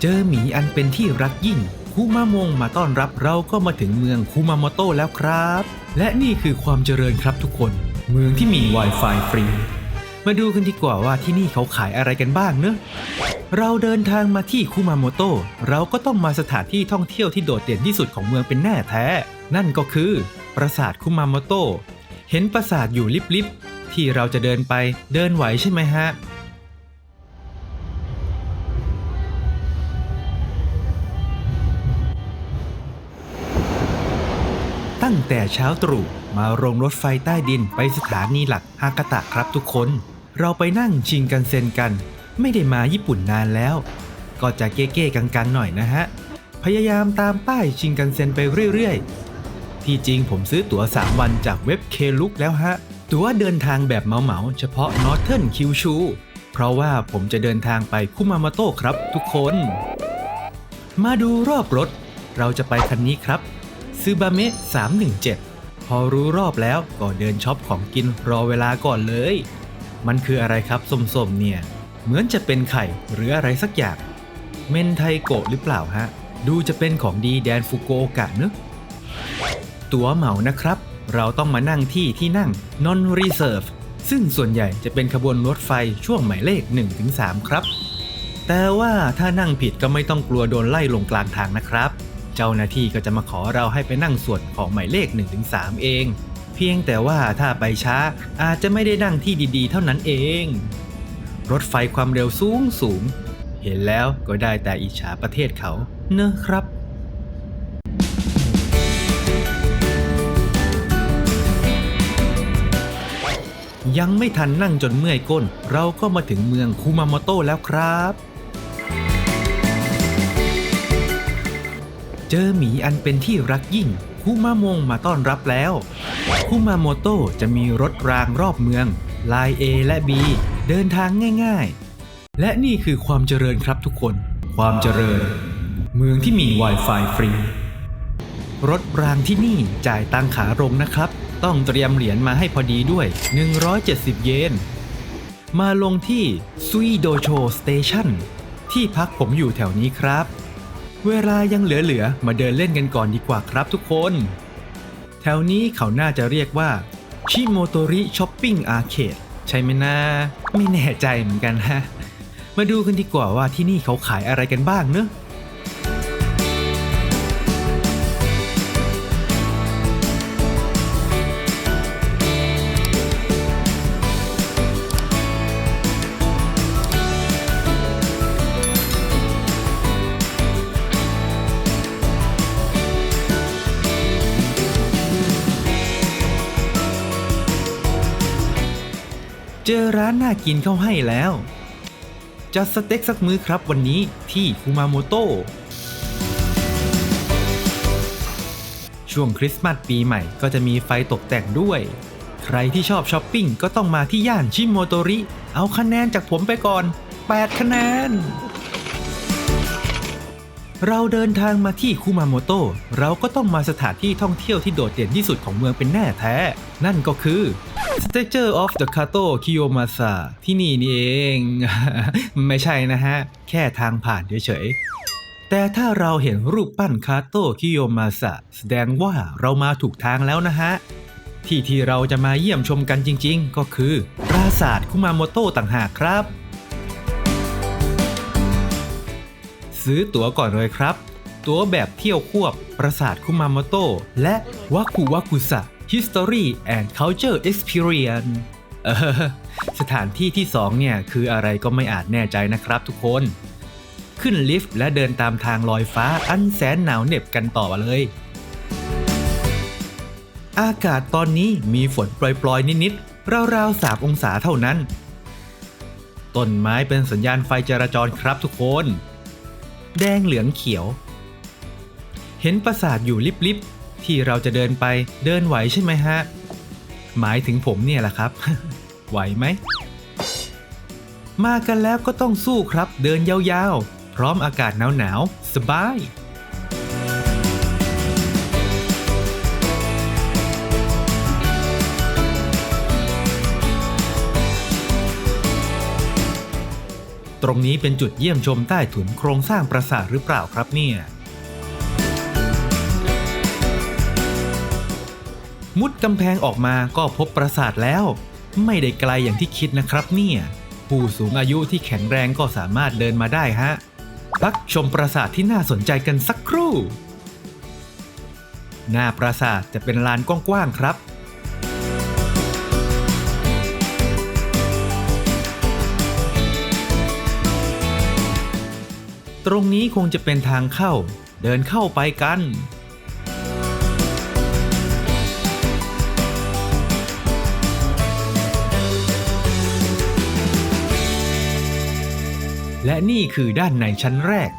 เจอหมีอันเป็นที่รักยิ่งคุมามงมาต้อนรับเราก็มาถึงเมืองคุมาโมโตะแล้วครับ และนี่คือความเจริญครับทุกคน เมืองที่มี Wi-Fi ฟรี มาดูกันดีกว่าว่าที่นี่เขาขายอะไรกันบ้างเนอะเราเดินทางมาที่คุมาโมโตะเราก็ต้องมาสถานที่ท่องเที่ยวที่โดดเด่นที่สุดของเมืองเป็นแน่แท้ นั่นก็คือ ปราสาทคุมาโมโตะเห็นปราสาทอยู่ลิบๆที่เราจะเดินไปเดินไหวใช่ไหมฮะ ตั้งแต่เช้าตรู่มาโรงรถไฟใต้ดินไปสถานีหลักฮากาตะครับทุกคน เราไปนั่งชิงกันเซ็นกัน ไม่ได้มาญี่ปุ่นนานแล้ว ก็จะเก้ๆกังๆหน่อยนะฮะ พยายามตามป้ายชิงกันเซ็นไปเรื่อยๆ ที่จริงผมซื้อตั๋ว 3 วันจากเว็บเคลุกแล้วฮะ ตั๋วเดินทางแบบเหมาๆเฉพาะ Northern Kyushu เพราะว่าผมจะเดินทางไปคุมาโมโตะครับทุกคน มาดูรอบรถ เราจะไปคันนี้ครับ ซูบาเมะ317 พอรู้รอบแล้วก็เดินช็อปของกินรอเวลาก่อนเลย มันคืออะไรครับส้มๆเนี่ย เหมือนจะเป็นไข่หรืออะไรสักอย่าง เมนไทโกะหรือเปล่าฮะ ดูจะเป็นของดีแดนฟุกโอกะเนอะตั๋วเหมานะครับ เราต้องมานั่งที่ที่นั่ง non reserve ซึ่งส่วนใหญ่จะเป็นขบวนรถไฟช่วงหมายเลข 1-3 ครับ แต่ว่าถ้านั่งผิดก็ไม่ต้องกลัวโดนไล่ลงกลางทางนะครับ จ้าหน้าที่ก็จะมาขอเราให้ไปนั่งส่วนของหมายเลข 1-3 เอง เพียงแต่ว่าถ้าไปช้าอาจจะไม่ได้นั่งที่ดีๆ เท่านั้นเอง รถไฟความเร็วสูงสูง เห็นแล้วก็ได้แต่อิจฉาประเทศเขาเนอะครับยังไม่ทันนั่งจนเมื่อยก้น เราก็มาถึงเมืองคุมาโมโตแล้วครับ เจอหมีอันเป็นที่รักยิ่งคุมามงมาต้อนรับแล้วคุมาโมโตจะมีรถรางรอบเมือง ลาย A และ B เดินทางง่ายๆ และนี่คือความเจริญครับทุกคน ความเจริญ เมืองที่มี Wi-Fi ฟรี รถรางที่นี่จ่ายตังขาลงนะครับ ต้องเตรียมเหรียญมาให้พอดีด้วย 170 เยน มาลงที่ซุยโดโชสเตชันที่พักผมอยู่แถวนี้ครับ เวลายังเหลือๆ มาเดินเล่นกันก่อนดีกว่าครับทุกคน แถวนี้เขาน่าจะเรียกว่าชิโมโตริช้อปปิ้งอาร์เคดใช่ไหมนะ ไม่แน่ใจเหมือนกันฮะ มาดูกันดีกว่าว่าที่นี่เขาขายอะไรกันบ้างเนอะ เจอร้านน่ากินเข้าให้แล้ว จัดสเต็กสักมื้อครับวันนี้ที่คุมาโมโตช่วงคริสต์มาสปีใหม่ก็จะมีไฟตกแต่งด้วย ใครที่ชอบช้อปปิ้งก็ต้องมาที่ย่านชิโมโตริ เอาคะแนนจากผมไปก่อน 8 คะแนน เราเดินทางมาที่คุมาโมโตเราก็ต้องมาสถานที่ท่องเที่ยวที่โดดเด่นที่สุดของเมืองเป็นแน่แท้ นั่นก็คือ Statue of the Kato Kiyomasa ที่นี่นี่เอง ไม่ใช่นะฮะ แค่ทางผ่านเฉยๆ แต่ถ้าเราเห็นรูปปั้นคาโตคิโยมาสะแสดงว่าเรามาถูกทางแล้วนะฮะ ที่ที่เราจะมาเยี่ยมชมกันจริงๆ ก็คือ ปราสาทคุมาโมโตะต่างหากครับ ซื้อตั๋วก่อนเลยครับ ตั๋วแบบเที่ยวควบปราสาทคุมาโมโตะและวาคุวาคุสะ History and Culture Experience สถานที่ที่ 2 เนี่ย คืออะไรก็ไม่อาจแน่ใจนะครับทุกคน ขึ้นลิฟต์และเดินตามทางลอยฟ้าอันแสนหนาวเหน็บกันต่อเลย อากาศตอนนี้มีฝนปล่อยๆ นิดๆราวๆ3องศาเท่านั้น ต้นไม้เป็นสัญญาณไฟจราจรครับทุกคน แดงเหลืองเขียว เห็นปราสาทอยู่ลิบๆ ที่เราจะเดินไปเดินไหวใช่ไหมฮะ หมายถึงผมเนี่ยแหละครับ ไหวไหม มากันแล้วก็ต้องสู้ครับ เดินยาวๆ พร้อมอากาศหนาวๆ สบายตรงนี้เป็นจุดเยี่ยมชมใต้ถุนโครงสร้างปราสาทหรือเปล่าครับเนี่ย มุดกำแพงออกมาก็พบปราสาทแล้ว ไม่ได้ไกลอย่างที่คิดนะครับเนี่ย ผู้สูงอายุที่แข็งแรงก็สามารถเดินมาได้ฮะ พักชมปราสาทที่น่าสนใจกันสักครู่ หน้าปราสาทจะเป็นลานกว้างๆครับตรงนี้คงจะเป็นทางเข้า เดินเข้าไปกัน และนี่คือด้านในชั้นแรก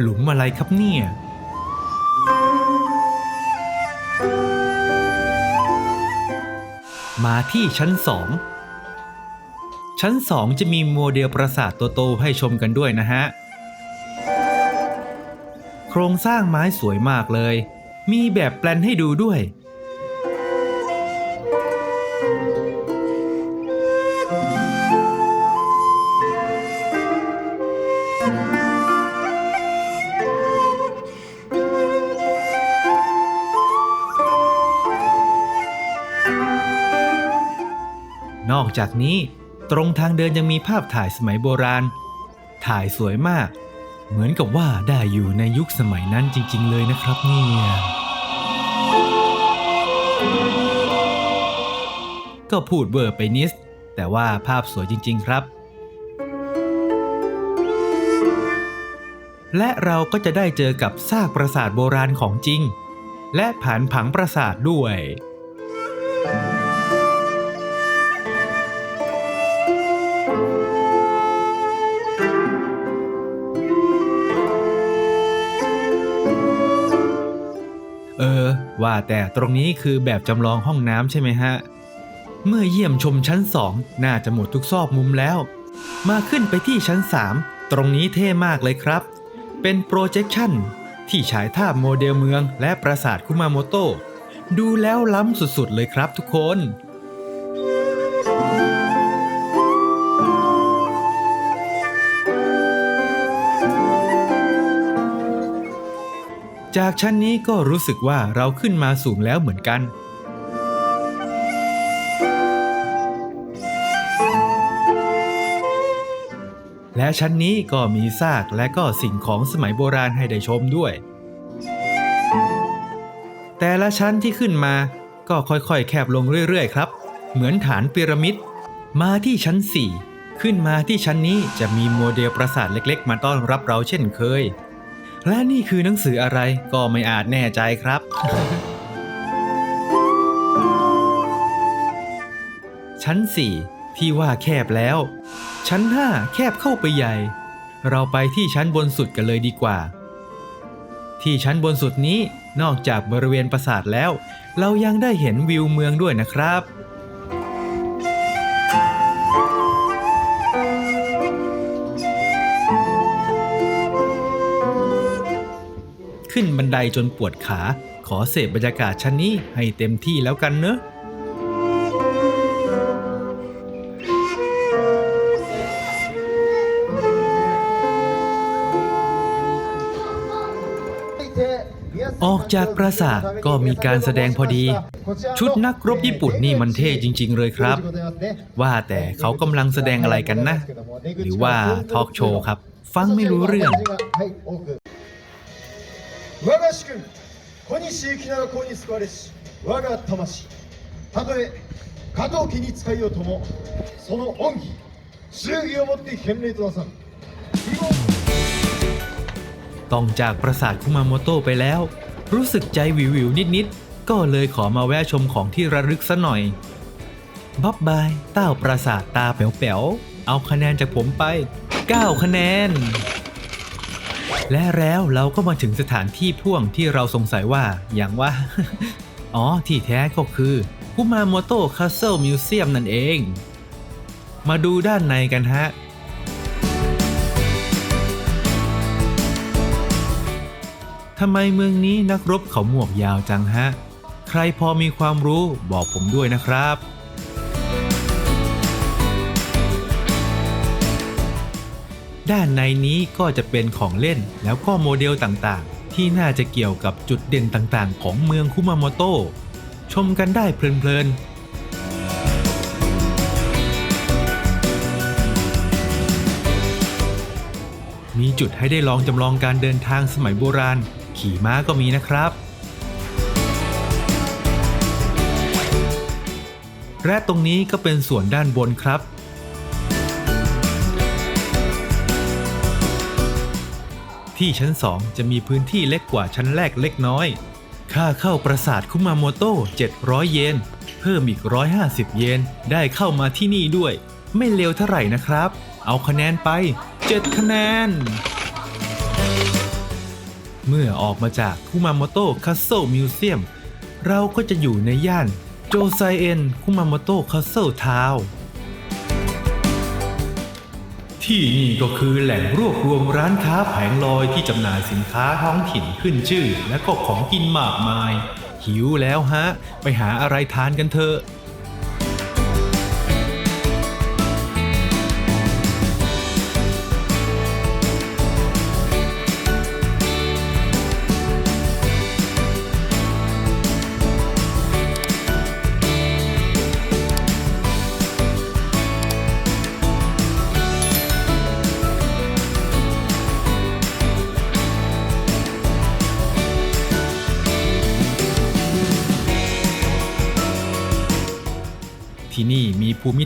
หลุมอะไรครับเนี่ย มาที่ชั้น2ชั้น2จะมีโมเดลปราสาทโตให้ชมกันด้วยนะฮะ โครงสร้างไม้สวยมากเลย มีแบบแปลนให้ดูด้วย อกจากนี้ ตรงทางเดินยังมีภาพถ่ายสมัยโบราณ ถ่ายสวยมาก เหมือนกับว่าได้อยู่ในยุคสมัยนั้นจริง ๆ เลยนะครับเนี่ยก็พูดเบอร์ไปนิดแต่ว่าภาพสวยจริง ๆ ครับ และเราก็จะได้เจอกับซากปราสาทโบราณของจริง และผานผังปราสาทด้วย ว่าแต่ตรงนี้คือแบบจำลองห้องน้ำใช่ไหมฮะ เมื่อเยี่ยมชมชั้น2น่าจะหมดทุกซอกมุมแล้ว มาขึ้นไปที่ชั้น 3 ตรงนี้เท่มากเลยครับ เป็นโปรเจคชั่นที่ฉายภาพโมเดลเมืองและปราสาทคุมาโมโตดูแล้วล้ำสุดๆเลยครับทุกคน จากชั้นนี้ก็รู้สึกว่าเราขึ้นมาสูงแล้วเหมือนกัน และชั้นนี้ก็มีซากและก็สิ่งของสมัยโบราณให้ได้ชมด้วย แต่ละชั้นที่ขึ้นมาก็ค่อยๆ แคบลงเรื่อยๆ ครับ เหมือนฐานพีระมิด มาที่ชั้น 4 ขึ้นมาที่ชั้นนี้จะมีโมเดลปราสาทเล็กๆ มาต้อนรับเราเช่นเคย และนี่คือหนังสืออะไรก็ไม่อาจแน่ใจครับ ชั้น 4 ที่ว่าแคบแล้ว ชั้น 5 แคบเข้าไปใหญ่ เราไปที่ชั้นบนสุดกันเลยดีกว่า ที่ชั้นบนสุดนี้นอกจากบริเวณปราสาทแล้ว เรายังได้เห็นวิวเมืองด้วยนะครับ ขึ้นบันไดจนปวดขา ขอเสพบรรยากาศชั้นนี้ให้เต็มที่แล้วกันเนอะออกจากปราสาทก็มีการแสดงพอดี ชุดนักรบญี่ปุ่นนี่มันเท่จริง ๆ เลยครับ ว่าแต่เขากำลังแสดงอะไรกันนะ หรือว่าทอล์กโชว์ครับ ฟังไม่รู้เรื่อง 我が主君小西行きなが子に救われし我が魂たとえ加藤家に使いようともその恩義忠義をもって献礼となさん以後 ต้องจากปราสาทคุมาโมโตะไปแล้ว รู้สึกใจวิววิวๆนิด ๆ ก็เลยขอมาแวะชมของที่ระลึกซะหน่อย บ๊อบบาย เต้าปราสาทตาแป๋วๆ เอาคะแนนจากผมไป 9 คะแนน และแล้วเราก็มาถึงสถานที่พ่วงที่เราสงสัยว่าอย่างว่า อ๋อ ที่แท้ก็คือคุมาโมโตะคาสเซิลมิวเซียมนั่นเอง มาดูด้านในกันฮะ ทำไมเมืองนี้นักรบเขาหมวกยาวจังฮะ ใครพอมีความรู้บอกผมด้วยนะครับ ด้านในนี้ก็จะเป็นของเล่นแล้วก็โมเดลต่างๆ ที่น่าจะเกี่ยวกับจุดเด่นต่างๆ ของเมืองคุมาโมโตะชมกันได้เพลินๆมีจุดให้ได้ลองจำลองการเดินทางสมัยโบราณ ขี่ม้าก็มีนะครับ และตรงนี้ก็เป็นส่วนด้านบนครับ ที่ชั้น2จะมีพื้นที่เล็กกว่าชั้นแรกเล็กน้อย ค่าเข้าปราสาทคุมาโมโตะ700 เยน เพิ่มอีก 150 เยน ได้เข้ามาที่นี่ด้วย ไม่เลวเท่าไหร่นะครับ เอาคะแนนไป 7 คะแนน เมื่อออกมาจากคุมาโมโตะคัสเซิลมิวเซียมเราก็จะอยู่ในย่านโจไซเอ็นคุมาโมโตะคัสเซิลทาว ที่นี่ก็คือแหล่งรวบรวมร้านค้าแผงลอยที่จำหน่ายสินค้าท้องถิ่นขึ้นชื่อ และก็ของกินมากมาย หิวแล้วฮะ ไปหาอะไรทานกันเถอะ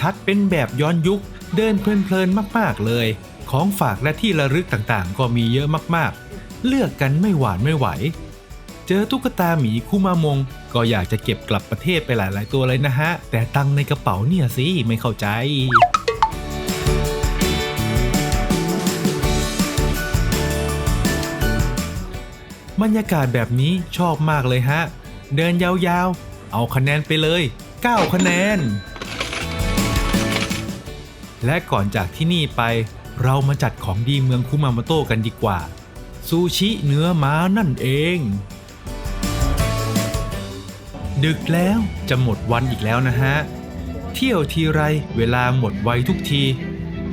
ทัศน์เป็นแบบย้อนยุค เดินเพลินๆมากๆเลย ของฝากและที่ระลึกต่างๆ ก็มีเยอะมากๆ เลือกกันไม่หวานไม่ไหว เจอตุ๊กตาหมีคุมามง ก็อยากจะเก็บกลับประเทศไปหลาย ๆ ตัวเลยนะฮะ แต่ตังในกระเป๋าเนี่ยสิไม่เข้าใจบรรยากาศแบบนี้ชอบมากเลยฮะ เดินยาวๆ เอาคะแนนไปเลย 9 คะแนน และก่อนจากที่นี่ไป เรามาจัดของดีเมืองคุมาโมโตกันดีกว่า ซูชิเนื้อม้านั่นเอง ดึกแล้วจะหมดวันอีกแล้วนะฮะ เที่ยวทีไรเวลาหมดไวทุกที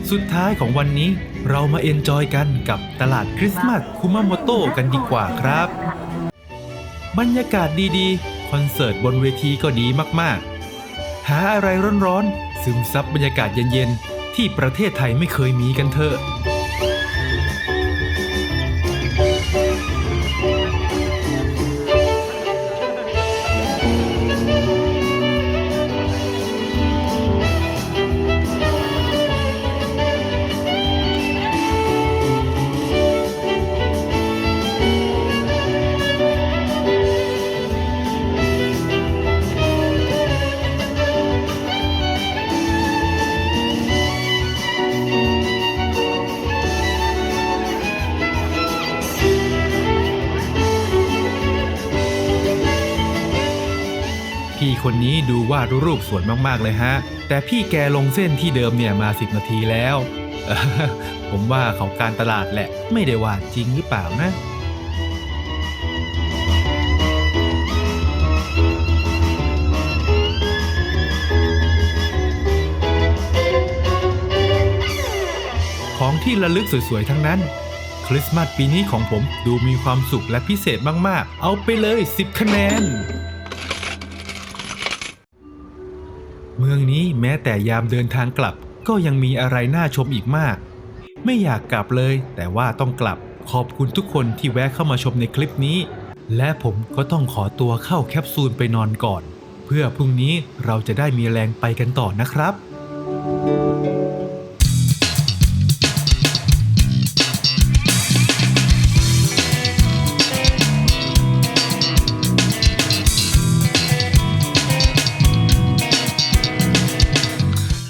สุดท้ายของวันนี้เรามาเอนจอยกันกับตลาดคริสต์มาสคุมาโมโตกันดีกว่าครับ บรรยากาศดีๆ คอนเสิร์ตบนเวทีก็ดีมากๆ หาอะไรร้อนๆซึมซับบรรยากาศเย็นๆ ที่ประเทศไทยไม่เคยมีกันเถอะ ดูรูปสวยมากๆเลยฮะ แต่พี่แกลงเส้นที่เดิมเนี่ยมา10นาทีแล้ว ผมว่าเขาการตลาดแหละ ไม่ได้วาดจริงหรือเปล่านะของที่ระลึกสวยๆ ทั้งนั้น คริสต์มาสปีนี้ของผมดูมีความสุขและพิเศษมากๆ เอาไปเลย 10 คะแนน เมืองนี้แม้แต่ยามเดินทางกลับก็ยังมีอะไรน่าชมอีกมาก ไม่อยากกลับเลย แต่ว่าต้องกลับขอบคุณทุกคนที่แวะเข้ามาชมในคลิปนี้ และผมก็ต้องขอตัวเข้าแคปซูลไปนอนก่อน เพื่อพรุ่งนี้เราจะได้มีแรงไปกันต่อนะครับ